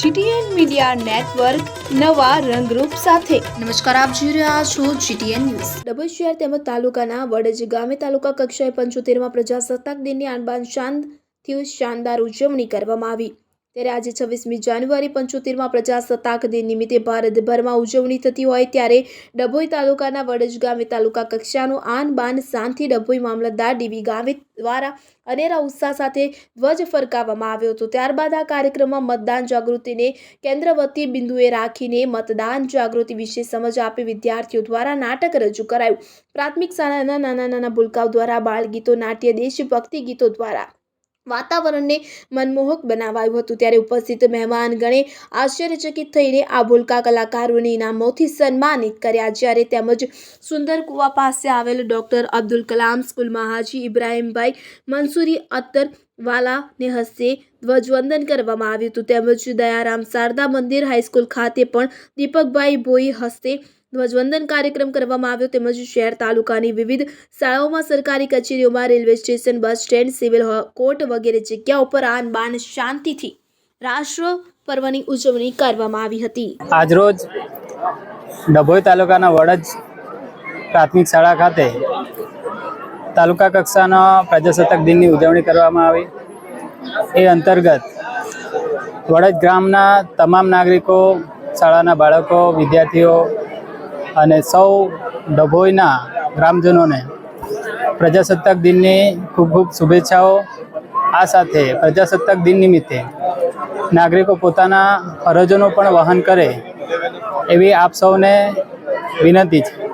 GTN media network નવા રંગરૂપ સાથે. નમસ્કાર આપ જોઈ રહ્યા છો જીટીએન ન્યૂઝ. ડભોઈ શહેર તેમજ તાલુકાના વડજ ગામે તાલુકા કક્ષાએ પંચોતેરમાં પ્રજાસત્તાક દિનની આનબાન શાનથી શાનદાર ઉજવણી કરવામાં આવી. ત્યારે આજે છવ્વીસમી જાન્યુઆરી પંચોતેરમાં પ્રજાસત્તાક દિન નિમિત્તે ભારતભરમાં ઉજવણી થતી હોય ત્યારે ડભોઈ તાલુકાના વડજ ગામે તાલુકા કક્ષાનું આન બાન શાનથી ડભોઈ મામલતદાર ડીવી ગામે દ્વારા અનેરા ઉત્સાહ સાથે ધ્વજ ફરકાવવામાં આવ્યો હતો. ત્યારબાદ આ કાર્યક્રમમાં મતદાન જાગૃતિને કેન્દ્રવતી બિંદુએ રાખીને મતદાન જાગૃતિ વિશે સમજ આપી વિદ્યાર્થીઓ દ્વારા નાટક રજૂ કરાયું. પ્રાથમિક શાળાના નાના નાના ભૂલકાઓ દ્વારા બાળગીતો, નાટ્ય, દેશભક્તિ ગીતો દ્વારા વાતાવરણને મનમોહક બનાવાયું હતું. ત્યારે ઉપસ્થિત મહેમાનગણે આશ્ચર્યચકિત થઈને આ ભૂલકા કલાકારોને ઇનામોથી સન્માનિત કર્યા. જ્યારે તેમજ સુંદર કુવા પાસે આવેલ ડૉક્ટર અબ્દુલ કલામ સ્કૂલમાં હાજી ઇબ્રાહીમભાઈ મંસૂરી અત્તર વાલાને હસ્તે ધ્વજવંદન કરવામાં આવ્યું હતું. તેમજ દયારામ શારદા મંદિર હાઈસ્કૂલ ખાતે પણ દીપકભાઈ ભોઈ હસ્તે ધ્વજવંદન કાર્યક્રમ કરવામાં આવ્યો. તેમજ શહેર તાલુકાની વિવિધ શાળાઓમાં સરકારી કચેરીઓમાં railway station, bus stand, civil court વગેરે જગ્યાઓ પર આન બાન શાંતિથી રાષ્ટ્ર પર્વની ઉજવણી કરવામાં આવી હતી. આજરોજ ડભોઈ તાલુકાના વડજ પ્રાથમિક શાળા ખાતે તાલુકા કક્ષાના પ્રજાસત્તાક દિનની ઉજવણી કરવામાં આવી. એ અંતર્ગત વડજ ગ્રામના તમામ નાગરિકો, શાળાના બાળકો, વિદ્યાર્થીઓ અને સૌ ડભોઈના ગ્રામજનોને પ્રજાસત્તાક દિનની ખૂબ ખૂબ શુભેચ્છાઓ. આ સાથે પ્રજાસત્તાક દિન નિમિત્તે નાગરિકો પોતાના ફરજોનું પણ વહન કરે એવી આપ સૌને વિનંતી છે.